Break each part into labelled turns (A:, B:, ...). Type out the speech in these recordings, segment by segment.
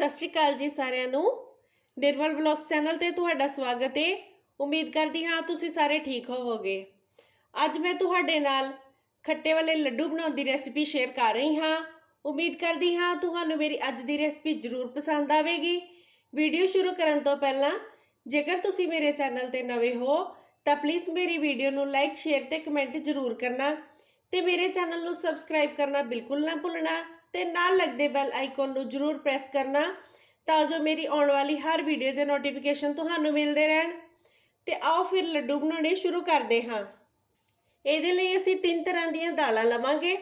A: ਸਤਿ ਸ਼੍ਰੀ ਅਕਾਲ ਜੀ ਸਾਰਿਆਂ ਨੂੰ। ਨਿਰਮਲ ਵਲੌਗਸ ਚੈਨਲ ਤੇ ਤੁਹਾਡਾ ਸਵਾਗਤ ਹੈ ਉਮੀਦ ਕਰਦੀ ਹਾਂ ਤੁਸੀਂ ਸਾਰੇ ਠੀਕ ਹੋਵੋਗੇ। ਅੱਜ ਮੈਂ ਤੁਹਾਡੇ ਨਾਲ ਖੱਟੇ ਵਾਲੇ ਲੱਡੂ ਬਣਾਉਣ ਦੀ ਰੈਸਿਪੀ ਸ਼ੇਅਰ ਕਰ ਰਹੀ ਹਾਂ। ਉਮੀਦ ਕਰਦੀ ਹਾਂ ਤੁਹਾਨੂੰ ਮੇਰੀ ਅੱਜ ਦੀ ਰੈਸਿਪੀ ਜ਼ਰੂਰ ਪਸੰਦ ਆਵੇਗੀ। ਵੀਡੀਓ ਸ਼ੁਰੂ ਕਰਨ ਤੋਂ ਪਹਿਲਾਂ ਜੇਕਰ ਤੁਸੀਂ ਮੇਰੇ ਚੈਨਲ ਤੇ ਨਵੇਂ ਹੋ, ਤਾਂ ਪਲੀਜ਼ ਮੇਰੀ ਵੀਡੀਓ ਨੂੰ ਲਾਈਕ, ਸ਼ੇਅਰ ਤੇ ਕਮੈਂਟ ਜ਼ਰੂਰ ਕਰਨਾ ਤੇ ਮੇਰੇ ਚੈਨਲ ਨੂੰ ਸਬਸਕ੍ਰਾਈਬ ਕਰਨਾ ਬਿਲਕੁਲ ਨਾ ਭੁੱਲਣਾ। ਤੇ ਨਾਲ ਲੱਗਦੇ ਬੈਲ ਆਈਕਨ ਨੂੰ ਜ਼ਰੂਰ ਪ੍ਰੈਸ ਕਰਨਾ ਤਾਂ ਜੋ ਮੇਰੀ ਆਉਣ ਵਾਲੀ ਹਰ ਵੀਡੀਓ ਦੇ ਨੋਟੀਫਿਕੇਸ਼ਨ ਤੁਹਾਨੂੰ ਮਿਲਦੇ ਰਹਿਣ। ਤੇ ਆਓ ਫਿਰ ਲੱਡੂ ਬਣਾਉਣੇ ਸ਼ੁਰੂ ਕਰਦੇ ਹਾਂ। ਇਹਦੇ ਲਈ ਅਸੀਂ ਤਿੰਨ ਤਰ੍ਹਾਂ ਦੀਆਂ ਦਾਲਾਂ ਲਵਾਂਗੇ।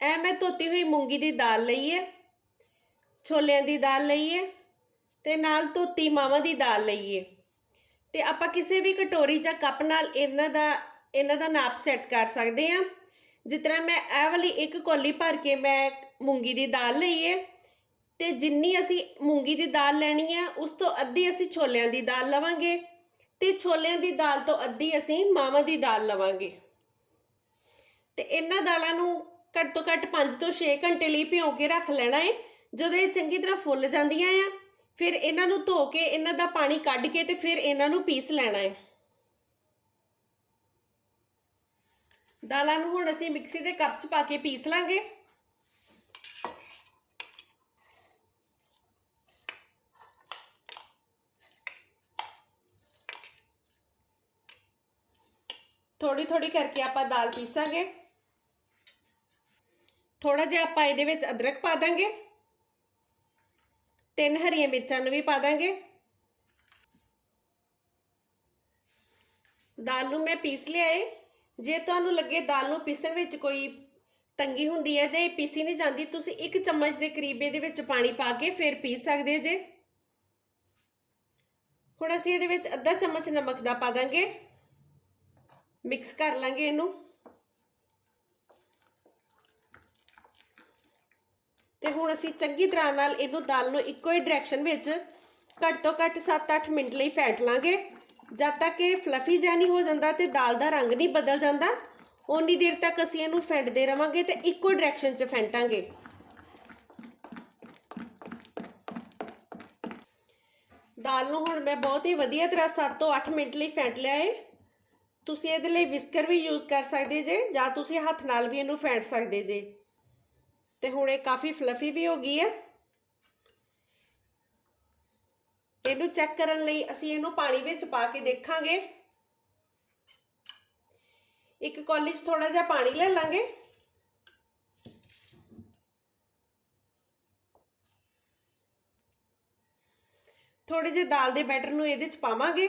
A: ਇਹ ਮੈਂ ਧੋਤੀ ਹੋਈ ਮੂੰਗੀ ਦੀ ਦਾਲ ਲਈ ਹੈ, ਛੋਲਿਆਂ ਦੀ ਦਾਲ ਲਈ ਹੈ ਤੇ ਨਾਲ ਧੋਤੀ ਮਾਵਾਂ ਦੀ ਦਾਲ ਲਈ ਹੈ। ਤੇ ਆਪਾਂ ਕਿਸੇ ਵੀ ਕਟੋਰੀ ਜਾਂ ਕੱਪ ਨਾਲ ਇਹਨਾਂ ਦਾ ਇਹਨਾਂ ਦਾ ਨਾਪ ਸੈੱਟ ਕਰ ਸਕਦੇ ਹਾਂ। ਜਿਸ ਤਰ੍ਹਾਂ ਮੈਂ ਇਹ ਵਾਲੀ ਇੱਕ ਕੋਲੀ ਭਰ ਕੇ ਮੈਂ ਮੂੰਗੀ ਦੀ ਦਾਲ ਲਈ ਹੈ ਤੇ ਜਿੰਨੀ ਅਸੀਂ ਮੂੰਗੀ ਦੀ ਦਾਲ ਲੈਣੀ ਹੈ ਉਸ ਤੋਂ ਅੱਧੀ ਅਸੀਂ ਛੋਲਿਆਂ ਦੀ ਦਾਲ ਲਵਾਂਗੇ, ਤੇ ਛੋਲਿਆਂ ਦੀ ਦਾਲ ਤੋਂ ਅੱਧੀ ਅਸੀਂ ਮਾਵਾਂ ਦੀ ਦਾਲ ਲਵਾਂਗੇ। ਤੇ ਇਹਨਾਂ ਦਾਲਾਂ ਨੂੰ ਘੱਟ ਤੋਂ ਘੱਟ 5 ਤੋਂ 6 ਘੰਟੇ ਲਈ ਭਿਓ ਕੇ ਰੱਖ ਲੈਣਾ ਹੈ ਜਦੋਂ ਇਹ ਚੰਗੀ ਤਰ੍ਹਾਂ ਫੁੱਲ ਜਾਂਦੀਆਂ ਆ, ਫਿਰ ਇਹਨਾਂ ਨੂੰ ਧੋ ਕੇ ਇਹਨਾਂ ਦਾ ਪਾਣੀ ਕੱਢ ਕੇ ਤੇ ਫਿਰ ਇਹਨਾਂ ਨੂੰ ਪੀਸ ਲੈਣਾ ਹੈ ਦਾਲਾਂ ਨੂੰ ਹੁਣ ਅਸੀਂ ਮਿਕਸੀ ਦੇ ਕੱਪ 'ਚ ਪਾ ਕੇ ਪੀਸ ਲਾਂਗੇ। ਥੋੜੀ ਥੋੜੀ ਕਰਕੇ ਆਪਾਂ ਦਾਲ ਪੀਸਾਂਗੇ। ਥੋੜਾ ਜਿਹਾ ਆਪਾਂ ਇਹਦੇ ਵਿੱਚ ਅਦਰਕ ਪਾ ਦਾਂਗੇ। ਤਿੰਨ ਹਰੀਆਂ ਮਿਰਚਾਂ ਨੂੰ ਵੀ ਪਾ ਦਾਂਗੇ। ਦਾਲ ਨੂੰ ਮੈਂ ਪੀਸ ਲਿਆ ਏ। ਜੇ ਤੁਹਾਨੂੰ ਲੱਗੇ ਦਾਲ ਨੂੰ ਪੀਸਣ ਵਿੱਚ ਕੋਈ ਤੰਗੀ ਹੁੰਦੀ ਹੈ ਜੇ ਇਹ ਪੀਸੀ ਨਹੀਂ ਜਾਂਦੀ, ਤੁਸੀਂ ਇੱਕ ਚਮਚ ਦੇ ਕਰੀਬ ਇਹਦੇ ਵਿੱਚ ਪਾਣੀ ਪਾ ਕੇ ਫਿਰ ਪੀਸ ਸਕਦੇ ਜੇ। ਹੁਣ ਅਸੀਂ ਇਹਦੇ ਵਿੱਚ ਅੱਧਾ ਚਮਚ ਨਮਕ ਦਾ ਪਾ ਦਾਂਗੇ। ਮਿਕਸ ਕਰ ਲਾਂਗੇ ਇਹਨੂੰ। ਤੇ ਹੁਣ ਅਸੀਂ ਚੰਗੀ ਤਰ੍ਹਾਂ ਨਾਲ ਇਹਨੂੰ ਦਾਲ ਨੂੰ ਇੱਕੋ ਹੀ ਡਾਇਰੈਕਸ਼ਨ ਵਿੱਚ ਘੱਟ ਤੋਂ ਘੱਟ 7-8 ਮਿੰਟ ਲਈ ਫੈਂਟ ਲਾਂਗੇ। ਜਦ ਤੱਕ ਇਹ ਫਲਫੀ ਜਿਹਾ ਨਹੀਂ ਹੋ ਜਾਂਦਾ ਤੇ ਦਾਲ ਦਾ ਰੰਗ ਨਹੀਂ ਬਦਲ ਜਾਂਦਾ, ਓਨੀ ਦੇਰ ਤੱਕ ਅਸੀਂ ਇਹਨੂੰ ਫੈਂਟਦੇ ਰਵਾਂਗੇ ਤੇ ਇੱਕੋ ਡਾਇਰੈਕਸ਼ਨ 'ਚ ਫੈਂਟਾਂਗੇ। ਦਾਲ ਨੂੰ ਹੁਣ ਮੈਂ ਬਹੁਤ ਹੀ ਵਧੀਆ ਤਰ੍ਹਾਂ 7 ਤੋਂ 8 ਮਿੰਟ ਲਈ ਫੈਂਟ ਲਿਆ ਏ। ਤੁਸੀਂ ਇਹਦੇ ਲਈ ਵਿਸਕਰ ਵੀ ਯੂਜ਼ ਕਰ ਸਕਦੇ ਜੇ, ਜਾਂ ਤੁਸੀਂ ਹੱਥ ਨਾਲ ਵੀ ਇਹਨੂੰ ਫੈਂਟ ਸਕਦੇ ਜੇ। ਤੇ ਹੁਣ ਇਹ ਕਾਫੀ ਫਲਫੀ ਵੀ ਹੋ ਗਈ ਹੈ। ਇਹਨੂੰ ਚੈੱਕ ਕਰਨ ਲਈ ਅਸੀਂ ਇਹਨੂੰ ਪਾਣੀ ਵਿੱਚ ਪਾ ਕੇ ਦੇਖਾਂਗੇ। ਇੱਕ ਕੌਲੀ 'ਚ ਥੋੜਾ ਜਿਹਾ ਪਾਣੀ ਲੈ ਲਾਂਗੇ। ਥੋੜੇ ਜਿਹੇ ਦਾਲ ਦੇ ਬੈਟਰ ਨੂੰ ਇਹਦੇ 'ਚ ਪਾਵਾਂਗੇ।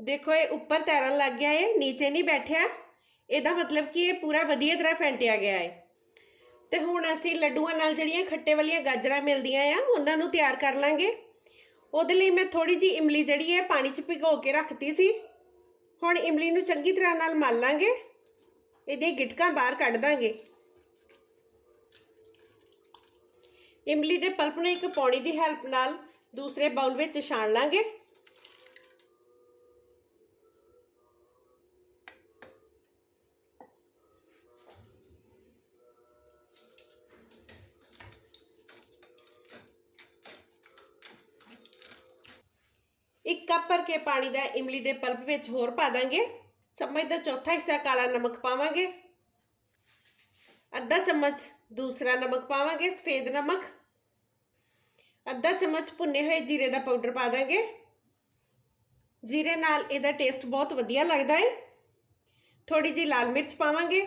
A: ਦੇਖੋ ਇਹ ਉੱਪਰ ਤੈਰਨ ਲੱਗ ਗਿਆ ਏ, ਨੀਚੇ ਨਹੀਂ ਬੈਠਿਆ। ਇਹਦਾ ਮਤਲਬ ਕਿ ਇਹ ਪੂਰਾ ਵਧੀਆ ਤਰ੍ਹਾਂ ਫੈਂਟਿਆ ਗਿਆ ਹੈ ਤੇ ਹੁਣ ਅਸੀਂ ਲੱਡੂਆਂ ਨਾਲ ਜਿਹੜੀਆਂ ਖੱਟੇ ਵਾਲੀਆਂ ਗਾਜਰਾਂ ਮਿਲਦੀਆਂ ਆ, ਉਹਨਾਂ ਨੂੰ ਤਿਆਰ ਕਰ ਲਾਂਗੇ। ਉਹਦੇ ਲਈ ਮੈਂ ਥੋੜੀ ਜੀ ਇਮਲੀ ਜਿਹੜੀ ਹੈ, ਪਾਣੀ 'ਚ ਭਿਗੋ ਕੇ ਰੱਖਤੀ ਸੀ। ਹੁਣ ਇਮਲੀ ਨੂੰ ਚੰਗੀ ਤਰ੍ਹਾਂ ਨਾਲ ਮਲ ਲਾਂਗੇ। ਇਹਦੇ ਗਿਟਕਾਂ ਬਾਹਰ ਕੱਢ ਦਾਂਗੇ। ਇਮਲੀ ਦੇ ਪਲਪ ਨੂੰ ਇੱਕ ਪੌੜੀ ਦੀ ਹੈਲਪ ਨਾਲ ਦੂਸਰੇ ਬਾਉਲ ਵਿੱਚ ਛਾਣ ਲਾਂਗੇ। ਇੱਕ ਕੱਪ ਭਰ ਕੇ ਪਾਣੀ ਦਾ ਇਮਲੀ ਦੇ ਪਲਪ ਵਿੱਚ ਹੋਰ ਪਾ ਦਾਂਗੇ। ਚਮਚ ਦਾ ਚੌਥਾ ਹਿੱਸਾ ਕਾਲਾ ਨਮਕ ਪਾਵਾਂਗੇ। ਅੱਧਾ ਚਮਚ ਦੂਸਰਾ ਨਮਕ ਪਾਵਾਂਗੇ, ਸਫੇਦ ਨਮਕ। ਅੱਧਾ ਚਮਚ ਭੁੰਨੇ ਹੋਏ ਜੀਰੇ ਦਾ ਪਾਊਡਰ ਪਾ ਦਾਂਗੇ। ਜੀਰੇ ਨਾਲ ਇਹਦਾ ਟੇਸਟ ਬਹੁਤ ਵਧੀਆ ਲੱਗਦਾ ਹੈ ਥੋੜੀ ਜਿਹੀ ਲਾਲ ਮਿਰਚ ਪਾਵਾਂਗੇ।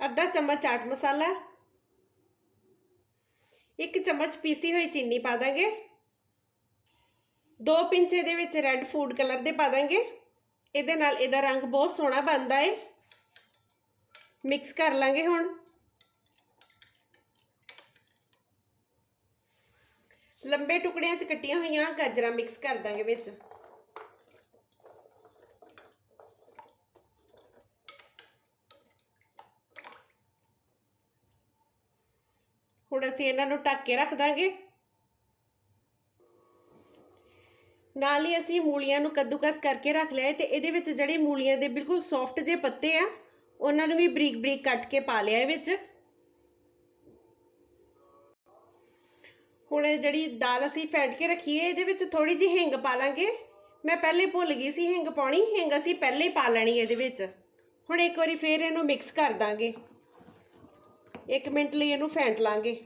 A: ਅੱਧਾ ਚਮਚ ਚਾਟ ਮਸਾਲਾ। ਇੱਕ ਚਮਚ ਪੀਸੀ ਹੋਈ ਚੀਨੀ ਪਾ ਦਾਂਗੇ। ਦੋ ਪਿੰਚੇ ਦੇ ਵਿੱਚ ਰੈੱਡ ਫੂਡ ਕਲਰ ਦੇ ਪਾ ਦਾਂਗੇ। ਇਹਦੇ ਨਾਲ ਇਹਦਾ ਰੰਗ ਬਹੁਤ ਸੋਹਣਾ ਬਣਦਾ ਏ। ਮਿਕਸ ਕਰ ਲਾਂਗੇ ਹੁਣ। ਲੰਬੇ ਟੁਕੜਿਆਂ 'ਚ ਕੱਟੀਆਂ ਹੋਈਆਂ ਗਾਜਰਾਂ ਮਿਕਸ ਕਰ ਦਾਂਗੇ ਵਿੱਚ। ਹੁਣ ਅਸੀਂ ਇਹਨਾਂ ਨੂੰ ਢੱਕ ਕੇ ਰੱਖ ਦਾਂਗੇ। ਨਾਲ ਹੀ ਅਸੀਂ ਮੂਲੀਆਂ ਨੂੰ ਕੱਦੂਕਸ ਕਰਕੇ ਰੱਖ ਲਿਆ ਤੇ ਇਹਦੇ ਵਿੱਚ ਜਿਹੜੇ ਮੂਲੀਆਂ ਦੇ ਬਿਲਕੁਲ ਸੌਫਟ ਜੇ ਪੱਤੇ ਆ, ਉਹਨਾਂ ਨੂੰ ਵੀ ਬਰੀਕ ਬਰੀਕ ਕੱਟ ਕੇ ਪਾ ਲਿਆ ਇਹ ਵਿੱਚ। ਹੁਣ ਜਿਹੜੀ ਦਾਲ ਅਸੀਂ ਫੈਟ ਕੇ ਰੱਖੀ ਹੈ, ਇਹਦੇ ਵਿੱਚ ਥੋੜੀ ਜਿਹੀ ਹਿੰਗ ਪਾ ਲਾਂਗੇ। ਮੈਂ ਪਹਿਲੇ ਭੁੱਲ ਗਈ ਸੀ ਹਿੰਗ ਪਾਉਣੀ, ਹਿੰਗ ਅਸੀਂ ਪਹਿਲੇ ਹੀ ਪਾ ਲੈਣੀ ਇਹਦੇ ਵਿੱਚ। ਹੁਣ ਇੱਕ ਵਾਰੀ ਫੇਰ ਇਹਨੂੰ ਮਿਕਸ ਕਰ ਦਾਂਗੇ। 1 ਮਿੰਟ ਲਈ ਇਹਨੂੰ ਫੈਂਟ ਲਾਂਗੇ।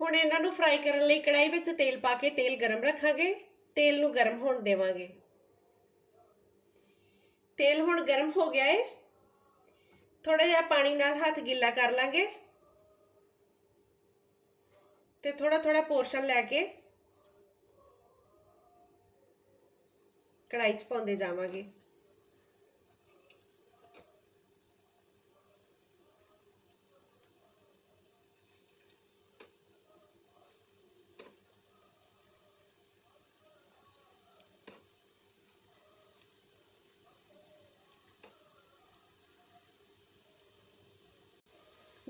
A: ਹੁਣ ਇਹਨਾਂ ਨੂੰ ਫਰਾਈ ਕਰਨ ਲਈ ਕੜਾਈ ਵਿੱਚ ਤੇਲ ਪਾ ਕੇ ਤੇਲ ਗਰਮ ਰੱਖਾਂਗੇ। ਤੇਲ ਨੂੰ ਗਰਮ ਹੋਣ ਦੇਵਾਂਗੇ। ਤੇਲ ਹੁਣ ਗਰਮ ਹੋ ਗਿਆ ਏ। ਥੋੜਾ ਜਿਹਾ ਪਾਣੀ ਨਾਲ ਹੱਥ ਗਿੱਲਾ ਕਰ ਲਾਂਗੇ। ਤੇ ਥੋੜਾ ਥੋੜਾ ਪੋਰਸ਼ਨ ਲੈ ਕੇ ਕੜਾਈ 'ਚ ਪਾਉਂਦੇ ਜਾਵਾਂਗੇ।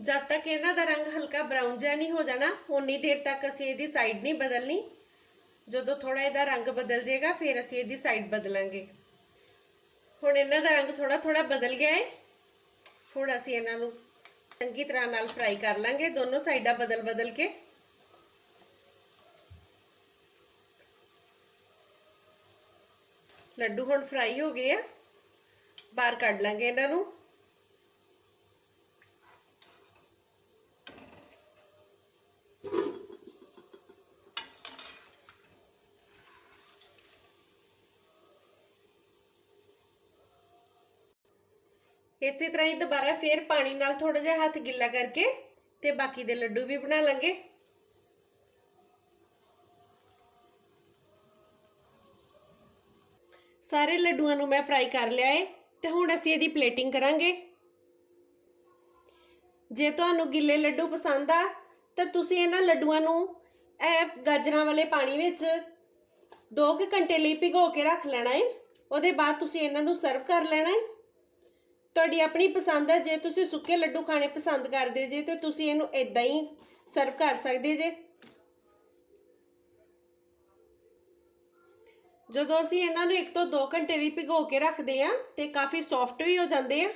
A: ਜਦ ਤੱਕ ਇਹਨਾਂ ਦਾ ਰੰਗ ਹਲਕਾ ਬਰਾਊਨ ਜਿਹਾ ਨਹੀਂ ਹੋ ਜਾਣਾ ਉਨੀ ਦੇਰ ਤੱਕ ਅਸੀਂ ਇਹਦੀ ਸਾਈਡ ਨਹੀਂ ਬਦਲਣੀ। ਜਦੋਂ ਥੋੜਾ ਇਹਦਾ ਰੰਗ ਬਦਲ ਜਾਏਗਾ, ਫਿਰ ਅਸੀਂ ਇਹਦੀ ਸਾਈਡ ਬਦਲਾਂਗੇ। ਹੁਣ ਇਹਨਾਂ ਦਾ ਰੰਗ ਥੋੜਾ ਥੋੜਾ ਬਦਲ ਗਿਆ ਹੈ ਹੁਣ ਅਸੀਂ ਇਹਨਾਂ ਨੂੰ ਚੰਗੀ ਤਰ੍ਹਾਂ ਨਾਲ ਫਰਾਈ ਕਰ ਲਾਂਗੇ, ਦੋਨੋਂ ਸਾਈਡਾਂ ਬਦਲ ਬਦਲ ਕੇ। ਲੱਡੂ ਹੁਣ ਫਰਾਈ ਹੋ ਗਏ ਆ। ਬਾਹਰ ਕੱਢ ਲਾਂਗੇ ਇਹਨਾਂ ਨੂੰ। ਇਸੇ ਤਰ੍ਹਾਂ ਹੀ ਦੁਬਾਰਾ ਫੇਰ ਪਾਣੀ ਨਾਲ ਥੋੜਾ ਜਿਹਾ ਹੱਥ ਗਿੱਲਾ ਕਰਕੇ ਤੇ ਬਾਕੀ ਦੇ ਲੱਡੂ ਵੀ ਬਣਾ ਲਾਂਗੇ। ਸਾਰੇ ਲੱਡੂਆਂ ਨੂੰ ਮੈਂ ਫਰਾਈ ਕਰ ਲਿਆ ਏ ਤੇ ਹੁਣ ਅਸੀਂ ਇਹਦੀ ਪਲੇਟਿੰਗ ਕਰਾਂਗੇ। ਜੇ ਤੁਹਾਨੂੰ ਗਿੱਲੇ ਲੱਡੂ ਪਸੰਦ ਆ, ਤਾਂ ਤੁਸੀਂ ਇਹਨਾਂ ਲੱਡੂਆਂ ਨੂੰ ਇਹ ਗਾਜਰਾਂ ਵਾਲੇ ਪਾਣੀ ਵਿੱਚ 2 ਘੰਟੇ ਲਈ ਭਿਗੋ ਕੇ ਰੱਖ ਲੈਣਾ ਏ। ਉਹਦੇ ਬਾਅਦ ਤੁਸੀਂ ਇਹਨਾਂ ਨੂੰ ਸਰਵ ਕਰ ਲੈਣਾ ਏ। ਤੁਹਾਡੀ ਆਪਣੀ ਪਸੰਦ ਹੈ ਜੇ ਤੁਸੀਂ ਸੁੱਕੇ ਲੱਡੂ ਖਾਣੇ ਪਸੰਦ ਕਰਦੇ ਜੇ, ਤੇ ਤੁਸੀਂ ਇਹਨੂੰ ਇਦਾਂ ਹੀ ਸਰਵ ਕਰ ਸਕਦੇ ਜੇ। ਜਦੋਂ ਅਸੀਂ ਇਹਨਾਂ ਨੂੰ 1 ਤੋਂ 2 ਘੰਟੇ ਲਈ ਭਿਗੋ ਕੇ ਰੱਖਦੇ ਆ, ਤੇ ਕਾਫੀ ਸੌਫਟ ਵੀ ਹੋ ਜਾਂਦੇ ਆ।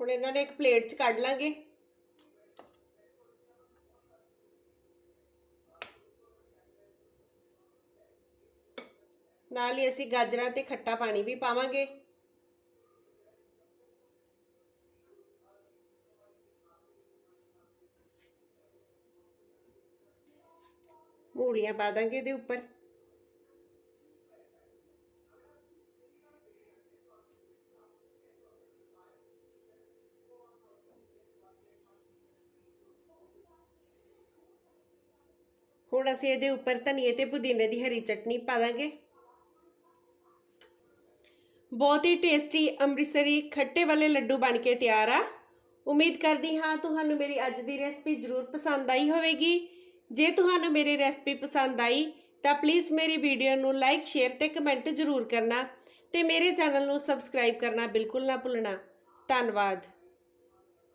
A: ਹੁਣ ਇਹਨਾਂ ਨੂੰ ਇੱਕ ਪਲੇਟ 'ਚ ਕੱਢ ਲਾਂਗੇ। ਨਾਲ ਹੀ ਅਸੀਂ ਗਾਜਰਾਂ ਤੇ ਖੱਟਾ ਪਾਣੀ ਵੀ ਪਾਵਾਂਗੇ। ਮੂਲੀਆਂ ਪਾ ਦਾਂਗੇ ਇਹਦੇ ਉੱਪਰ। ਹੁਣ ਅਸੀਂ ਇਹਦੇ ਉੱਪਰ ਧਨੀਏ ਤੇ ਪੁਦੀਨੇ ਦੀ ਹਰੀ ਚਟਨੀ ਪਾ ਦਾਂਗੇ। ਬਹੁਤ ਹੀ ਟੇਸਟੀ ਅੰਮ੍ਰਿਤਸਰੀ ਖੱਟੇ ਵਾਲੇ ਲੱਡੂ ਬਣ ਕੇ ਤਿਆਰ ਆ। ਉਮੀਦ ਕਰਦੀ ਹਾਂ ਤੁਹਾਨੂੰ ਮੇਰੀ ਅੱਜ ਦੀ ਰੈਸਪੀ ਜ਼ਰੂਰ ਪਸੰਦ ਆਈ ਹੋਵੇਗੀ। ਜੇ ਤੁਹਾਨੂੰ ਮੇਰੀ ਰੈਸਪੀ ਪਸੰਦ ਆਈ, ਤਾਂ ਪਲੀਜ਼ ਮੇਰੀ ਵੀਡੀਓ ਨੂੰ ਲਾਈਕ ਸ਼ੇਅਰ ਤੇ ਕਮੈਂਟ ਜ਼ਰੂਰ ਕਰਨਾ ਤੇ ਮੇਰੇ ਚੈਨਲ ਨੂੰ ਸਬਸਕ੍ਰਾਈਬ ਕਰਨਾ ਬਿਲਕੁਲ ਨਾ ਭੁੱਲਣਾ। ਧੰਨਵਾਦ।